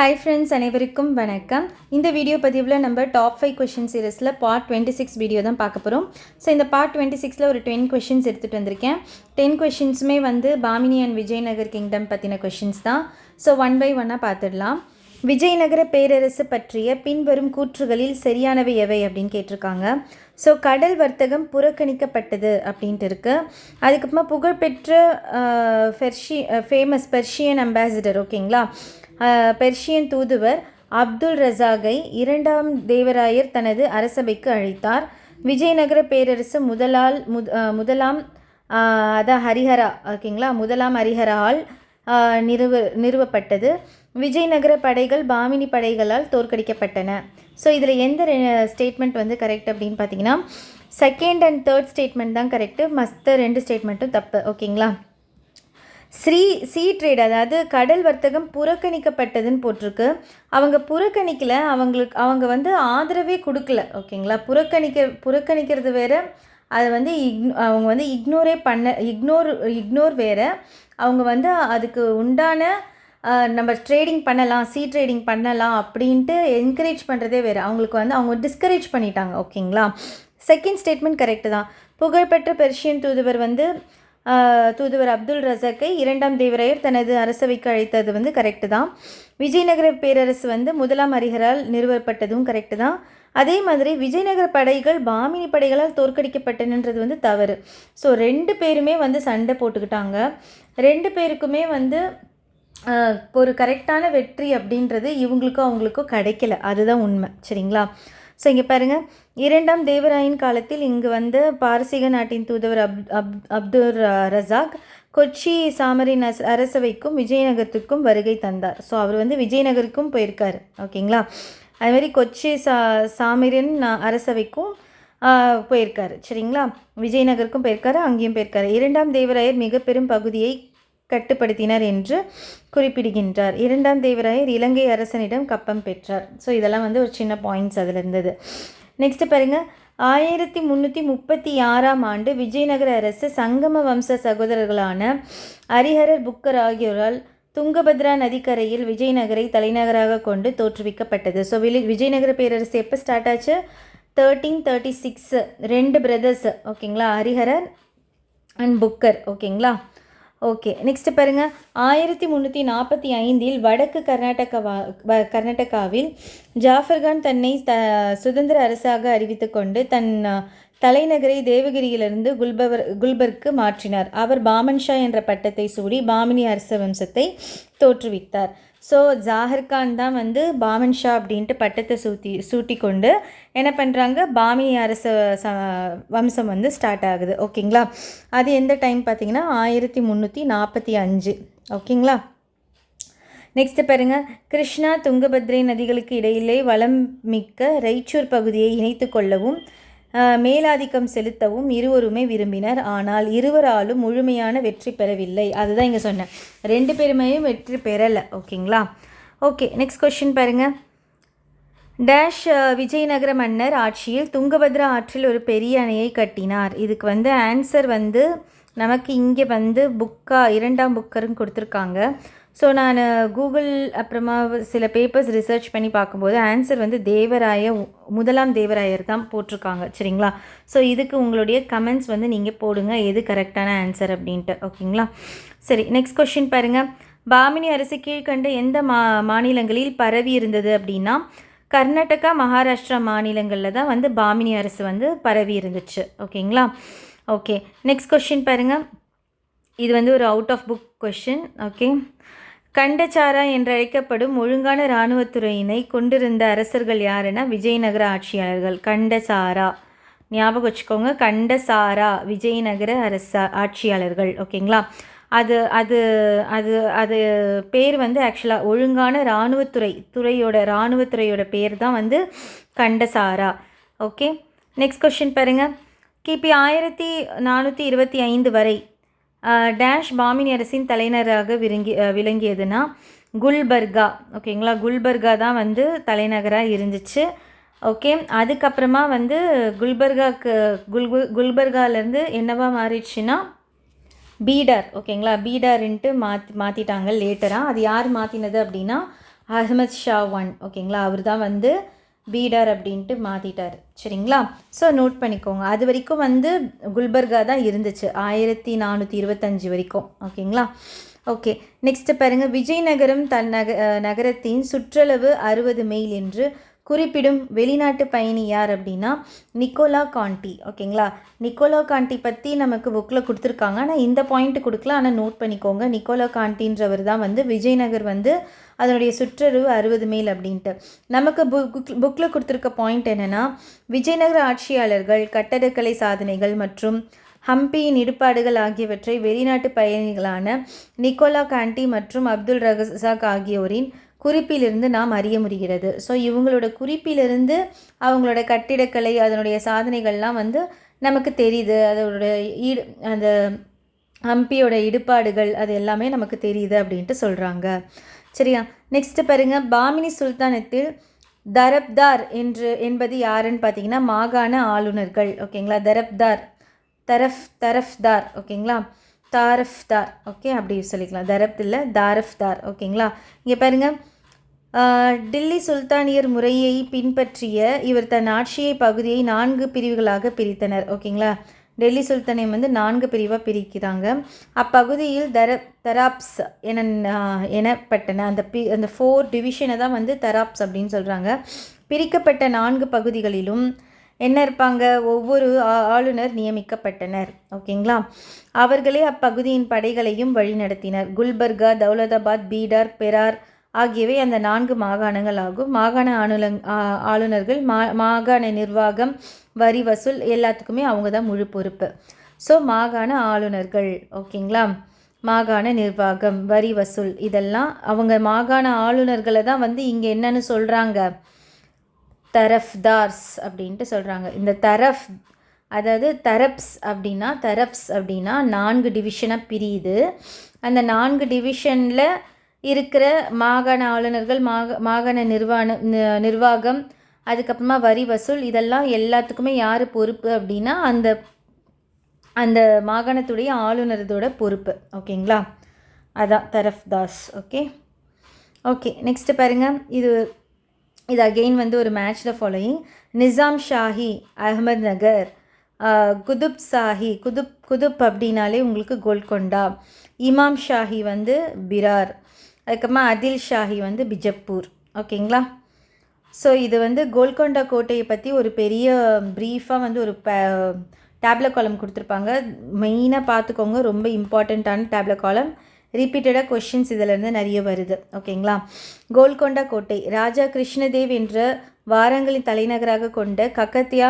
Hi friends அனைவருக்கும் வணக்கம். இந்த வீடியோ பதிவில் நம்ம டாப் ஃபைவ் கொஷின் சீரீஸில் பார்ட் டுவெண்ட்டி சிக்ஸ் வீடியோ தான் பார்க்க போகிறோம் ஸோ இந்த பார்ட் டுவெண்ட்டி சிக்ஸில் ஒரு டென் கொஷின்ஸ் எடுத்துகிட்டு வந்திருக்கேன். டென் கொஷின்ஸுமே வந்து பாமினி அண்ட் விஜயநகர் கிங்டம் பற்றின கொஷின்ஸ் தான். ஸோ ஒன் பை ஒன்னாக பார்த்துடலாம். விஜயநகர பேரரசு பற்றிய பின்வரும் கூற்றுகளில் சரியானவை எவை அப்படின்னு கேட்டிருக்காங்க. ஸோ கடல் வர்த்தகம் புறக்கணிக்கப்பட்டது அப்படின்ட்டு இருக்கு. அதுக்கப்புறமா புகழ்பெற்ற ஃபெர்ஷி ஃபேமஸ் பெர்ஷியன் அம்பாசிடர் ஓகேங்களா பெர்ஷியன் தூதுவர் அப்துல் ரசாகை இரண்டாம் தேவராயர் தனது அரசபைக்கு அழைத்தார். விஜயநகர பேரரசு முதலால் முத் முதலாம் அதான் ஹரிஹரா ஓகேங்களா முதலாம் ஹரிஹரால் ஆள். நிறுவ நிறுவப்பட்டது. விஜயநகர படைகள் பாமினி படைகளால் தோற்கடிக்கப்பட்டன. ஸோ இதில் எந்த ஸ்டேட்மெண்ட் வந்து கரெக்ட் அப்படின்னு பார்த்தீங்கன்னா செகண்ட் அண்ட் தேர்ட் ஸ்டேட்மெண்ட் தான் கரெக்டு மற்ற ரெண்டு ஸ்டேட்மெண்ட்டும் தப்பு ஓகேங்களா? ஸ்ரீ சீ ட்ரேட் அதாவது கடல் வர்த்தகம் புறக்கணிக்கப்பட்டதுன்னு போட்டிருக்கு. அவங்க புறக்கணிக்கல அவங்களுக்கு அவங்க வந்து ஆதரவே கொடுக்கல ஓகேங்களா? புறக்கணிக்க புறக்கணிக்கிறது வேறு அதை வந்து இக் அவங்க வந்து இக்னோரே பண்ண இக்னோர் இக்னோர் வேறு. அவங்க வந்து அதுக்கு உண்டான நம்ம ட்ரேடிங் பண்ணலாம் சீ ட்ரேடிங் பண்ணலாம் அப்படின்ட்டு என்கரேஜ் பண்ணுறதே வேறு. அவங்களுக்கு வந்து அவங்க டிஸ்கரேஜ் பண்ணிட்டாங்க ஓகேங்களா? செகண்ட் ஸ்டேட்மெண்ட் கரெக்டு தான். புகழ்பெற்ற பெர்ஷியன் தூதுவர் வந்து தூதுவர் அப்துல் ரசாக்கை இரண்டாம் தேவராயர் தனது அரசவைக்கு அழைத்தது வந்து கரெக்டு தான். விஜயநகர பேரரசு வந்து முதலாம் அறிகரால் நிறுவப்பட்டதும் கரெக்டு தான். அதே மாதிரி விஜயநகர படைகள் பாமினி படைகளால் தோற்கடிக்கப்பட்டனன்றது வந்து தவறு. ஸோ ரெண்டு பேருமே வந்து சண்டை போட்டுக்கிட்டாங்க. ரெண்டு பேருக்குமே வந்து ஒரு கரெக்டான வெற்றி அப்படின்றது இவங்களுக்கும் அவங்களுக்கும் கிடைக்கல. அதுதான் உண்மை. சரிங்களா? ஸோ இங்கே பாருங்கள் இரண்டாம் தேவராயன் காலத்தில் இங்கு வந்த பாரசீக நாட்டின் தூதுவர் அப் அப் அப்துல் ரசாக் கொச்சி சாமரின் அஸ் அரசவைக்கும் விஜயநகரத்துக்கும் வருகை தந்தார். ஸோ அவர் வந்து விஜயநகருக்கும் போயிருக்காரு. ஓகேங்களா? அதுமாரி கொச்சி சா சாமிரியன் அரசவைக்கும் போயிருக்காரு. சரிங்களா? விஜயநகருக்கும் போயிருக்காரு அங்கேயும் போயிருக்காரு. இரண்டாம் தேவராயர் மிக பெரும் பகுதியை கட்டுப்படுத்தினார் என்று குறிப்பிடுகின்றார். இரண்டாம் தேவராயர் இலங்கை அரசனிடம் கப்பம் பெற்றார். ஸோ இதெல்லாம் வந்து ஒரு சின்ன பாயிண்ட்ஸ் அதில் இருந்தது. நெக்ஸ்ட் பாருங்க. ஆயிரத்தி முந்நூற்றி முப்பத்தி ஆறாம் ஆண்டு விஜயநகர அரசு சங்கம வம்ச சகோதரர்களான ஹரிஹரர் புக்கர் ஆகியோரால் துங்கபத்ரா நதிக்கரையில் விஜயநகரை தலைநகராக கொண்டு தோற்றுவிக்கப்பட்டது. ஸோ விலி விஜயநகர பேரரசு எப்போ ஸ்டார்ட் ஆச்சு? தேர்ட்டீன் தேர்ட்டி சிக்ஸ் ரெண்டு பிரதர்ஸ் ஓகேங்களா ஹரிஹரர் அண்ட் புக்கர் ஓகேங்களா ஓகே நெக்ஸ்ட் பாருங்கள் ஆயிரத்தி முந்நூற்றி நாற்பத்தி ஐந்தில் வடக்கு கர்நாடகவா வ- கர்நாடகாவில் ஜாஃபர்கான் தன்னை த சுதந்திர அரசாக அறிவித்து கொண்டு தன் தலைநகரை தேவகிரியிலிருந்து குல்பவர் குல்பர்க்கு மாற்றினார். அவர் பாமன் ஷா என்ற பட்டத்தை சூடி பாமினி அரச வம்சத்தை தோற்றுவித்தார். ஸோ ஜாகர்கான் தான் வந்து பாமன் ஷா அப்படின்ட்டு பட்டத்தை சூட்டி சூட்டி கொண்டு என்ன பண்ணுறாங்க பாமினி அரச வம்சம் வந்து ஸ்டார்ட் ஆகுது. ஓகேங்களா? அது எந்த டைம் பார்த்தீங்கன்னா? ஆயிரத்தி முந்நூற்றி நாற்பத்தி அஞ்சு. ஓகேங்களா? நெக்ஸ்ட்டு பாருங்க. கிருஷ்ணா துங்கபத்ரை நதிகளுக்கு இடையிலே வளம் மிக்க ரைச்சூர் பகுதியை இணைத்து கொள்ளவும் மேலாதிக்கம் செலுத்தவும் இருவருமே விரும்பினர். ஆனால் இருவராலும் முழுமையான வெற்றி பெறவில்லை. அதுதான் இங்கே சொன்னேன். ரெண்டு பேருமையும் வெற்றி பெறலை. ஓகேங்களா? ஓகே நெக்ஸ்ட் கொஷின் பாருங்கள் டேஷ் விஜயநகர மன்னர் ஆட்சியில் துங்கபத்ரா ஆற்றில் ஒரு பெரிய அணையை கட்டினார். இதுக்கு வந்து ஆன்சர் வந்து நமக்கு இங்கே வந்து புக்கா இரண்டாம் புக்கரும் கொடுத்துருக்காங்க. ஸோ நான் கூகுள் அப்புறமா சில பேப்பர்ஸ் ரிசர்ச் பண்ணி பார்க்கும்போது ஆன்சர் வந்து தேவராய முதலாம் தேவராயர் தான் போட்டிருக்காங்க. சரிங்களா? ஸோ இதுக்கு உங்களுடைய கமெண்ட்ஸ் வந்து நீங்கள் போடுங்க. எது கரெக்டான ஆன்சர் அப்படின்ட்டு. ஓகேங்களா? சரி நெக்ஸ்ட் கொஷின் பாருங்கள் பாமினி அரசு கீழ்கண்ட எந்த மா மாநிலங்களில் பரவி இருந்தது அப்படின்னா கர்நாடகா மகாராஷ்டிரா மாநிலங்களில் தான் வந்து பாமினி அரசு வந்து பரவி இருந்துச்சு. ஓகேங்களா? ஓகே நெக்ஸ்ட் கொஷின் பாருங்கள் இது வந்து ஒரு out of book question okay Kandachara என்றழைக்கப்படும் ஒழுங்கான இராணுவத்துறையினை கொண்டிருந்த அரசர்கள் யாருன்னா விஜயநகர ஆட்சியாளர்கள் கண்டசாரா. ஞாபகம் வச்சுக்கோங்க கண்டசாரா விஜயநகர அரச ஆட்சியாளர்கள். ஓகேங்களா அது அது அது அது பேர் வந்து ஆக்சுவலாக ஒழுங்கான இராணுவத்துறை துறையோட இராணுவத்துறையோட பேர் தான் வந்து கண்டசாரா. ஓகே நெக்ஸ்ட் கொஷின் பாருங்கள் கிபி ஆயிரத்தி நானூற்றி இருபத்தி ஐந்து வரை டேஷ் பாமினி அரசின் தலைநகராக விருங்கி விளங்கியதுன்னா குல்பர்கா. ஓகேங்களா? குல்பர்கா தான் வந்து தலைநகராக இருந்துச்சு. ஓகே அதுக்கப்புறமா வந்து குல்பர்காக்கு குல் குல்பர்காலேருந்து என்னவா மாறிடுச்சுன்னா பீடர். ஓகேங்களா? பீடர்ன்ட்டு மாற்றி மாற்றிட்டாங்க லேட்டராக அது யார் மாற்றினது அப்படின்னா அஹ்மத் ஷா ஒன். ஓகேங்களா? அவர் தான் வந்து பீடர் அப்படின்ட்டு மாற்றிட்டார் சரிங்களா? ஸோ நோட் பண்ணிக்கோங்க. அது வரைக்கும் வந்து குல்பர்கா தான் இருந்துச்சு. ஆயிரத்தி நானூற்றி இருபத்தஞ்சி வரைக்கும். ஓகேங்களா? ஓகே நெக்ஸ்ட்டு பாருங்கள் விஜயநகரம் தன் நக நகரத்தின் சுற்றளவு அறுபது மைல் என்று குறிப்பிடும் வெளிநாட்டு பயணி யார் அப்படின்னா நிக்கோலா காண்டி ஓகேங்களா? நிக்கோலா காண்டி பற்றி நமக்கு புக்கில் கொடுத்துருக்காங்க. ஆனால் இந்த பாயிண்ட் கொடுக்கல. ஆனால் நோட் பண்ணிக்கோங்க. நிக்கோலா காண்டின்றவர் தான் வந்து விஜயநகர் வந்து அதனுடைய சுற்றறிவு அறுபது மைல் அப்படின்ட்டு. நமக்கு புக் புக்கில் கொடுத்துருக்க பாயிண்ட் என்னென்னா விஜயநகர ஆட்சியாளர்கள் கட்டடக்கலை சாதனைகள் மற்றும் ஹம்பியின் இடுபாடுகள் ஆகியவற்றை வெளிநாட்டு பயணிகளான நிக்கோலா காண்டி மற்றும் அப்துல் ரகசாக் ஆகியோரின் குறிப்பிலிருந்து நாம் அறிய முடிகிறது. ஸோ இவங்களோட குறிப்பிலிருந்து அவங்களோட கட்டிடக்கலை அதனுடைய சாதனைகள்லாம் வந்து நமக்கு தெரியுது. அதோட ஈடு அந்த ஹம்பியோட இடுபாடுகள் அது எல்லாமே நமக்கு தெரியுது அப்படின்ட்டு சொல்கிறாங்க சரியா? நெக்ஸ்ட்டு பாருங்க. பாமினி சுல்தானத்தில் தரப்தார் என்று என்பது யாருன்னு பார்த்தீங்கன்னா மாகாண ஆளுநர்கள். ஓகேங்களா தரப்தார். தரஃப் தரஃப்தார். ஓகேங்களா தாரஃப்தார். ஓகே அப்படி சொல்லிக்கலாம். தரப் இல்லை தாரஃப்தார். ஓகேங்களா இங்கே பாருங்கள் டில்லி சுல்தானியர் முறையை பின்பற்றிய இவர் தன் ஆட்சியை பகுதியை நான்கு பிரிவுகளாக பிரித்தனர். ஓகேங்களா டெல்லி சுல்தானியம் வந்து நான்கு பிரிவாக பிரிக்கிறாங்க. அப்பகுதியில் தர தராப்ஸ் என எனப்பட்டன. அந்த பி அந்த ஃபோர் டிவிஷனை தான் வந்து தராப்ஸ் அப்படின்னு சொல்கிறாங்க பிரிக்கப்பட்ட நான்கு பகுதிகளிலும் என்ன இருப்பாங்க? ஒவ்வொரு ஆளுநர் நியமிக்கப்பட்டனர். ஓகேங்களா? அவர்களே அப்பகுதியின் படைகளையும் வழிநடத்தினர். குல்பர்கா தௌலதாபாத் பீடார் பெரார் ஆகியவை அந்த நான்கு மாகாணங்கள் ஆகும். மாகாண ஆளுநங் ஆ- ஆளுநர்கள் மா மாகாண நிர்வாகம் வரி வசூல் எல்லாத்துக்குமே அவங்க தான் முழு பொறுப்பு. ஸோ மாகாண ஆளுநர்கள் ஓகேங்களா? மாகாண நிர்வாகம் வரி வசூல் இதெல்லாம் அவங்க மாகாண ஆளுநர்களை தான் வந்து இங்கே என்னன்னு சொல்கிறாங்க தரஃப்தார்ஸ் அப்படின்ட்டு சொல்கிறாங்க இந்த தரஃப் அதாவது தரப்ஸ் அப்படின்னா தரப்ஸ் அப்படின்னா நான்கு டிவிஷனாக பிரியுது. அந்த நான்கு டிவிஷனில் இருக்கிற மாகாண ஆளுநர்கள் மாக மாகாண நிர்வாண நிர்வாகம் அதுக்கப்புறமா வரி வசூல் இதெல்லாம் எல்லாத்துக்குமே யார் பொறுப்பு அப்படின்னா அந்த அந்த மாகாணத்துடைய ஆளுநரதோட பொறுப்பு. ஓகேங்களா? அதான் தரஃப்தாஸ் ஓகே? ஓகே நெக்ஸ்ட்டு பாருங்கள் இது இது அகெயின் வந்து ஒரு match following Nizam Shahi Ahmednagar. Qutub Shahi Qutub Qutub அப்படின்னாலே உங்களுக்கு கோல்கொண்டா. இமாம் ஷாஹி வந்து பிரார். அதுக்கப்புறமா அதில் ஷாஹி வந்து பிஜப்பூர். ஓகேங்களா? ஸோ இது வந்து கோல்கொண்டா கோட்டையை பற்றி ஒரு பெரிய ப்ரீஃபாக வந்து ஒரு டேப்லெட் காலம் கொடுத்துருப்பாங்க. மெயினாக பார்த்துக்கோங்க. ரொம்ப இம்பார்ட்டண்ட்டான டேப்லெட் காலம் ரிப்பீட்டடாக கொஷின்ஸ் இதிலேருந்து நிறைய வருது. ஓகேங்களா கோல்கொண்டா கோட்டை ராஜா கிருஷ்ணதேவ் என்ற வாரங்களின் தலைநகராக கொண்ட கக்கத்தியா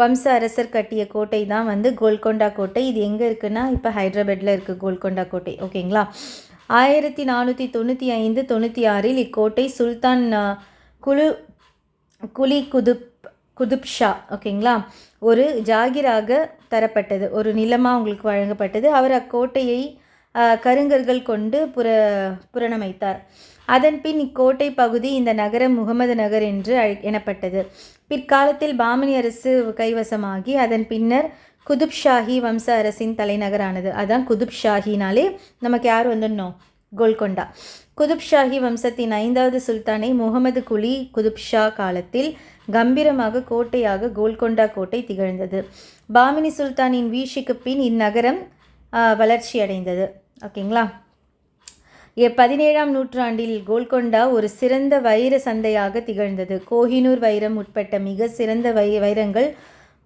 வம்ச அரசர் கட்டிய கோட்டை தான் வந்து கோல்கொண்டா கோட்டை. இது எங்கே இருக்குன்னா இப்போ ஹைதராபாத்தில் இருக்குது கோல்கொண்டா கோட்டை. ஓகேங்களா ஆயிரத்தி நானூற்றி தொண்ணூற்றி ஐந்து தொண்ணூற்றி ஆறில் இக்கோட்டை சுல்தான் குலு குலி குதுப் குதுப் ஷா ஓகேங்களா ஒரு ஜாகிராக தரப்பட்டது. ஒரு நிலமாக உங்களுக்கு வழங்கப்பட்டது. அவர் அக்கோட்டையை கருங்கர்கள் கொண்டு புற புரணமைத்தார். அதன்பின் இக்கோட்டை பகுதி இந்த நகரம் முகமது நகர் என்று அழை- எனப்பட்டது. பிற்காலத்தில் பாமனி அரசு கைவசமாகி அதன் பின்னர் குதுப் ஷாஹி வம்ச அரசின் தலைநகரானது. அதான் குதுப் ஷாஹினாலே நமக்கு யார் வந்துடணும் கோல்கொண்டா. குதுப் ஷாஹி வம்சத்தின் ஐந்தாவது சுல்தானை முகமது குலி குதுப் ஷா காலத்தில் கம்பீரமாக கோட்டையாக கோல்கொண்டா கோட்டை திகழ்ந்தது. பாமினி சுல்தானின் வீழ்ச்சிக்கு பின் இந்நகரம் வளர்ச்சியடைந்தது. ஓகேங்களா? பதினேழாம் நூற்றாண்டில் கோல்கொண்டா ஒரு சிறந்த வைர சந்தையாக திகழ்ந்தது. கோஹினூர் வைரம் உட்பட்ட மிக சிறந்த வை வைரங்கள்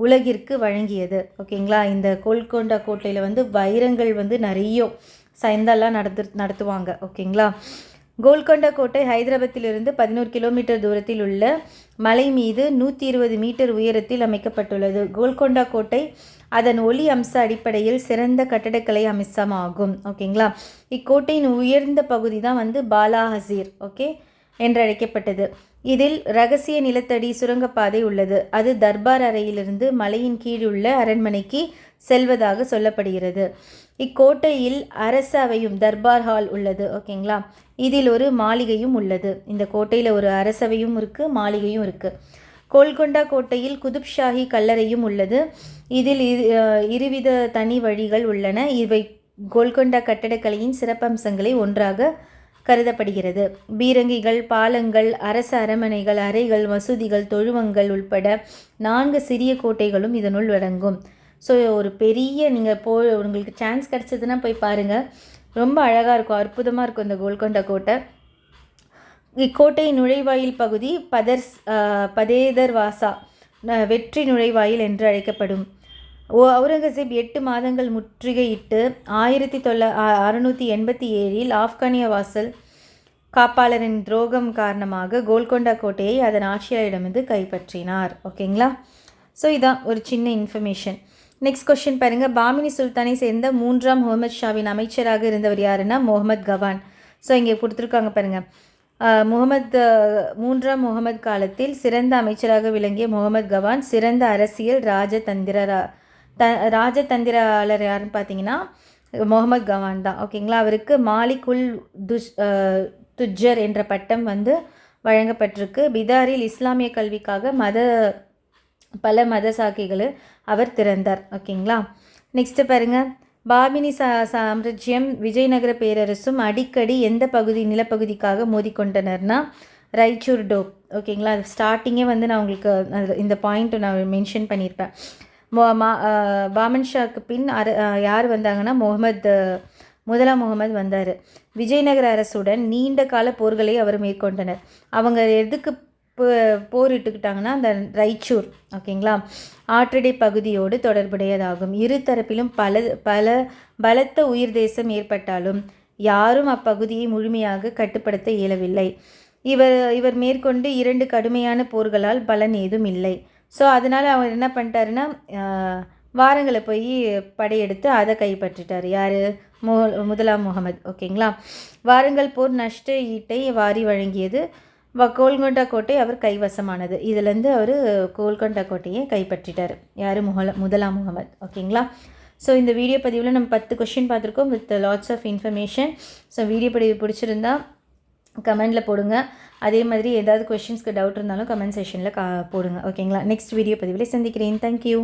உலகிற்கு வழங்கியது. ஓகேங்களா? இந்த கோல்கொண்டா கோட்டையில் வந்து வைரங்கள் வந்து நிறைய சந்தெல்லாம் நடத்து நடத்துவாங்க. ஓகேங்களா? கோல்கொண்டா கோட்டை ஹைதராபாத்திலிருந்து பதினோரு கிலோமீட்டர் தூரத்தில் உள்ள மலை மீது நூற்றி இருபது மீட்டர் உயரத்தில் அமைக்கப்பட்டுள்ளது. கோல்கொண்டா கோட்டை அதன் ஒளி அம்ச அடிப்படையில் சிறந்த கட்டடக்கலை அம்சமாகும். ஓகேங்களா? இக்கோட்டையின் உயர்ந்த பகுதி தான் வந்து பாலா ஹசீர் ஓகே என்றழைக்கப்பட்டது. இதில் ரகசிய நிலத்தடி சுரங்கப்பாதை உள்ளது. அது தர்பார் அறையிலிருந்து மலையின் கீழுள்ள அரண்மனைக்கு செல்வதாக சொல்லப்படுகிறது. இக்கோட்டையில் அரச அவையும் தர்பார் ஹால் உள்ளது ஓகேங்களா? இதில் ஒரு மாளிகையும் உள்ளது. இந்த கோட்டையில் ஒரு அரசவையும் இருக்குது மாளிகையும் இருக்குது கோல்கொண்டா கோட்டையில் குதுப் ஷாஹி கல்லறையும் உள்ளது. இதில் இரு இருவித தனி வழிகள் உள்ளன. இவை கோல்கொண்டா கட்டடக்கலையின் சிறப்பம்சங்களை ஒன்றாக கருதப்படுகிறது. பீரங்கிகள் பாலங்கள் அரச அரமனைகள் அறைகள் மசூதிகள் தொழுவங்கள் உள்பட நான்கு சிறிய கோட்டைகளும் இதனுள் அடங்கும் ஸோ ஒரு பெரிய நீங்கள் போ உங்களுக்கு சான்ஸ் கிடச்சதுன்னா போய் பாருங்கள் ரொம்ப அழகாக இருக்கும் அற்புதமாக இருக்கும் இந்த கோல்கொண்டா கோட்டை. இக்கோட்டை நுழைவாயில் பகுதி பதர்ஸ் பதேதர் வாசா வெற்றி நுழைவாயில் என்று அழைக்கப்படும். ஓ அவுரங்கசீப் எட்டு மாதங்கள் முற்றுகையிட்டு ஆயிரத்தி தொள்ள அறுநூற்றி எண்பத்தி ஏழில் ஆப்கானிய வாசல் காப்பாளரின் துரோகம் காரணமாக கோல்கொண்டா கோட்டையை அதன் ஆட்சியாளரிடமிருந்து கைப்பற்றினார். ஓகேங்களா? ஸோ இதான் ஒரு சின்ன இன்ஃபர்மேஷன். நெக்ஸ்ட் கொஷின் பாருங்கள் பாமினி சுல்தானை சேர்ந்த மூன்றாம் முகமது ஷாவின் அமைச்சராக இருந்தவர் யாருன்னா முகமது கவான். ஸோ இங்கே கொடுத்துருக்காங்க பாருங்கள் முகமது மூன்றாம் முகமது காலத்தில் சிறந்த அமைச்சராக விளங்கிய முகமது கவான் சிறந்த அரசியல் ராஜதந்திர த ராஜதந்திராளர் யாருன்னு பார்த்தீங்கன்னா முகமது கவான் தான். ஓகேங்களா அவருக்கு மாலிக் உல் துஷ் துஜர் துஜ்ஜர் என்ற பட்டம் வந்து வழங்கப்பட்டிருக்கு. பிதாரில் இஸ்லாமிய கல்விக்காக மத பல மத சாக்கிகளை அவர் திறந்தார். ஓகேங்களா நெக்ஸ்ட்டு பாருங்க. பாபினி சா சாம்ராஜ்யம் விஜயநகர பேரரசும் அடிக்கடி எந்த பகுதி நிலப்பகுதிக்காக மோதிக்கொண்டனர்னா ரைச்சூர் டோப். ஓகேங்களா அது ஸ்டார்டிங்கே வந்து நான் உங்களுக்கு அது- இந்த பாயிண்ட் நான் மென்ஷன் பண்ணியிருப்பேன் மா பாமன் ஷாக்கு பின் அர யார் வந்தாங்கன்னா முகமது முதலாம் முகமது வந்தார். விஜயநகர அரசுடன் நீண்ட கால போர்களை அவர் மேற்கொண்டனர். அவங்க எதுக்கு போரிட்டுக்கிட்டாங்கன்னா அந்த ரைச்சூர் ஓகேங்களா? ஆற்றடை பகுதியோடு தொடர்புடையதாகும். இரு தரப்பிலும் பல பல பலத்த உயிர் தேசம் ஏற்பட்டாலும் யாரும் அப்பகுதியை முழுமையாக கட்டுப்படுத்த இயலவில்லை. இவர் இவர் மேற்கொண்டு இரண்டு கடுமையான போர்களால் பலன் ஏதும் இல்லை. ஸோ அதனால் அவர் என்ன பண்ணிட்டாருன்னா வாரங்களை போய் படையெடுத்து அதை கைப்பற்றிட்டார். யார்? மு முதலாம் முகமது ஓகேங்களா? வாரங்கள் போர் நஷ்ட ஈட்டை வாரி வழங்கியது கோல்கொண்டா கோட்டை அவர் கைவசமானது. இதுலேருந்து அவர் கோல்கொண்டா கோட்டையை கைப்பற்றிட்டார். யார்? முகல முதலாம் முகமது. ஓகேங்களா? ஸோ இந்த வீடியோ பதிவில் நம்ம பத்து கொஷின் பார்த்துருக்கோம் with lots of information so video பதிவு பிடிச்சிருந்தா கமெண்டில் போடுங்க. அதே மாதிரி ஏதாவது கொஷின்ஸ்க்கு டவுட் இருந்தாலும் கமெண்ட் செஷனில் கா போடுங்க. ஓகேங்களா? நெக்ஸ்ட் வீடியோ பதிவில் சந்திக்கிறேன். தேங்க்யூ